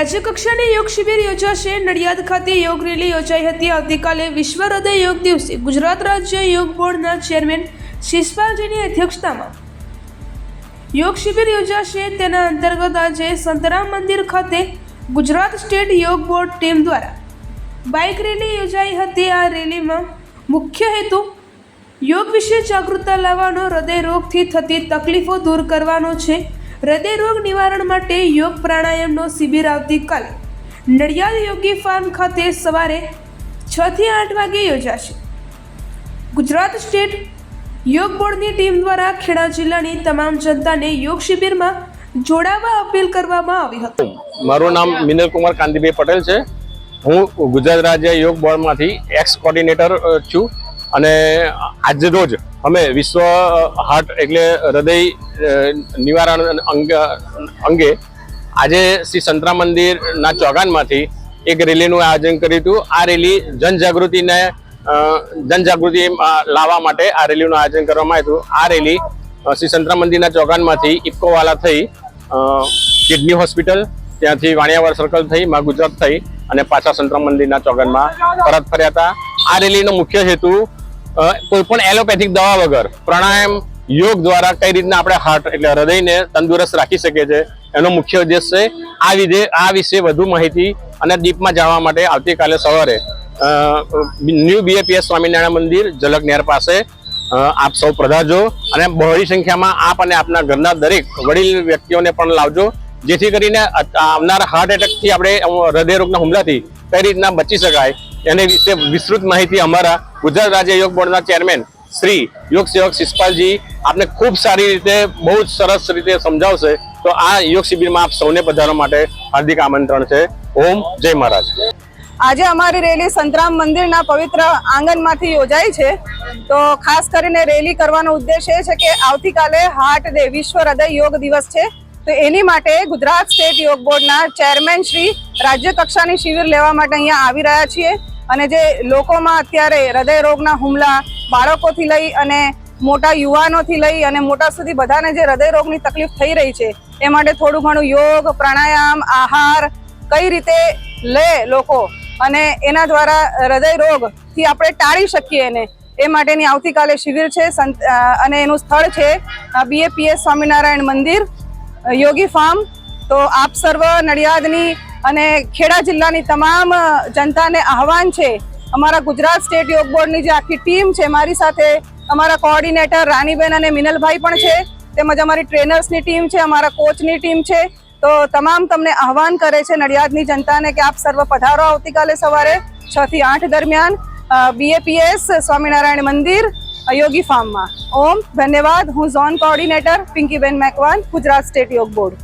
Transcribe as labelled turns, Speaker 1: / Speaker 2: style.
Speaker 1: રાજ્ય કક્ષાની યોગ શિબિર યોજાશે. નડિયાદ ખાતે યોગ રેલી યોજાઈ હતી. આવતીકાલે વિશ્વ હૃદય યોગ દિવસે ગુજરાત રાજ્ય યોગ બોર્ડના ચેરમેન શિષપાલજીની અધ્યક્ષતામાં યોગ શિબિર યોજાશે. તેના અંતર્ગત આજે સંતરામ મંદિર ખાતે Gujarat state Yog board team દ્વારા બાઇક રેલી યોજાઈ હતી. આ રેલીમાં મુખ્ય હેતુ યોગ વિશે જાગૃતતા લાવવાનો હૃદય રોગથી થતી તકલીફો દૂર કરવાનો છે. હૃદય રોગ નિવારણ માટે યોગ પ્રાણાયામનો શિબિર આવતીકાલે. નડિયાદ યોગી ફાર્મ ખાતે સવારે છ થી આઠ વાગે યોજાશે. ગુજરાત સ્ટેટ યોગ બોર્ડની ટીમ દ્વારા ખેડા જિલ્લાની તમામ જનતાને યોગ શિબિરમાં જોડાવા અપીલ કરવામાં આવી હતી.
Speaker 2: મારું નામ મિનલ કુમાર કાંતિભાઈ પટેલ છે. હું ગુજરાત રાજ્ય યોગ બોર્ડમાંથી એક્સ કોર્ડિનેટર છું અને આજ રોજ અમે વિશ્વ હાર્ટ એટલે હૃદય નિવારણ અંગ આજે શ્રી સંતરા મંદિરના ચોગાનમાંથી એક રેલીનું આયોજન કર્યું હતું. આ રેલી જનજાગૃતિને જનજાગૃતિ લાવવા માટે આ રેલીનું આયોજન કરવામાં આવ્યું હતું. આ રેલી શ્રી સંતરા મંદિરના ચોગાનમાંથી ઇફકોવાલા થઈ કિડની હોસ્પિટલ, ત્યાંથી વાણિયાવાડ સર્કલ થઈ, માં ગુજરાત થઈ અને પાછા સંતરા મંદિરના ચોગાનમાં પરત ફર્યા હતા. આ રેલીનો મુખ્ય હેતુ કોઈ પણ એલોપેથિક દવા વગર પ્રાણાયામ યોગ દ્વારા કઈ રીતના આપણે હાર્ટ એટલે હૃદયને તંદુરસ્ત રાખી શકીએ છીએ, એનો મુખ્ય ઉદ્દેશ છે આ વિધે, આ વિશે વધુ માહિતી અને દીપમાં જાણવા માટે આવતીકાલે સવારે ન્યૂ બીએપીએસ સ્વામિનારાયણ મંદિર, ઝલક નેર પાસે આપ સૌ પધારજો અને બહોળી સંખ્યામાં આપ અને આપના ઘરના દરેક વડીલ વ્યક્તિઓને પણ લાવજો, જેથી કરીને આવનારા હાર્ટ એટેકથી આપણે હૃદય હૃદયરોગના હુમલાથી કઈ રીતના બચી શકાય એને વિશે વિસ્તૃત માહિતી અમારા ગુજરાત રાજ્ય યોગ બોર્ડના ચેરમેન શ્રી યોગ સેવક શિષપાલજી આપને ખૂબ સારી રીતે, બહુ જ સરસ રીતે સમજાવશે. તો આ યોગ શિબિરમાં આપ સૌને પધારવા માટે હાર્દિક આમંત્રણ છે. ઓમ જય મહારાજ.
Speaker 3: આજે અમારી રેલી સંતરામ મંદિરના પવિત્ર આંગણમાંથી યોજાઈ છે. તો ખાસ કરીને રેલી કરવાનો ઉદ્દેશ એ છે કે આવતીકાલે હાર્ટ ડે વિશ્વ હૃદય યોગ દિવસ છે. તો એની માટે ગુજરાત સ્ટેટ યોગ બોર્ડના ચેરમેન શ્રી રાજ્ય કક્ષાની શિબિર લેવા માટે અહીંયા આવી રહ્યા છીએ અને જે લોકોમાં અત્યારે હૃદય રોગના હુમલા બાળકોથી લઈ અને મોટા યુવાનોથી લઈ અને મોટા સુધી બધાને જે હૃદય રોગની તકલીફ થઈ રહી છે, એ માટે થોડું ઘણું યોગ, પ્રાણાયામ, આહાર કઈ રીતે લે લોકો અને એના દ્વારા હૃદય રોગથી આપણે ટાળી શકીએ એને એ માટેની આવતીકાલે શિબિર છે અને એનું સ્થળ છે બીએપીએસ સ્વામિનારાયણ મંદિર. યોગી ફાર્મ. તો આપ સર્વ નડિયાદની અને ખેડા જિલ્લાની તમામ જનતાને આહવાન છે. અમારા ગુજરાત સ્ટેટ યોગ બોર્ડની જે આખી ટીમ છે, મારી સાથે અમારા કોઓર્ડિનેટર રાનીબેન અને મિનલભાઈ પણ છે. તેમજ અમારી ટ્રેનર્સની ટીમ છે, અમારા કોચની ટીમ છે. તો તમામ તમને આહવાન કરે છે નડિયાદની જનતાને કે આપ સર્વ પધારો આવતીકાલે સવારે છ થી આઠ દરમિયાન. બીએપીએસ સ્વામિનારાયણ મંદિર યોગી ફાર્મમાં. ઓમ, ધન્યવાદ. હું zone coordinator Pinkiben Macwan, Gujarat state Yog board.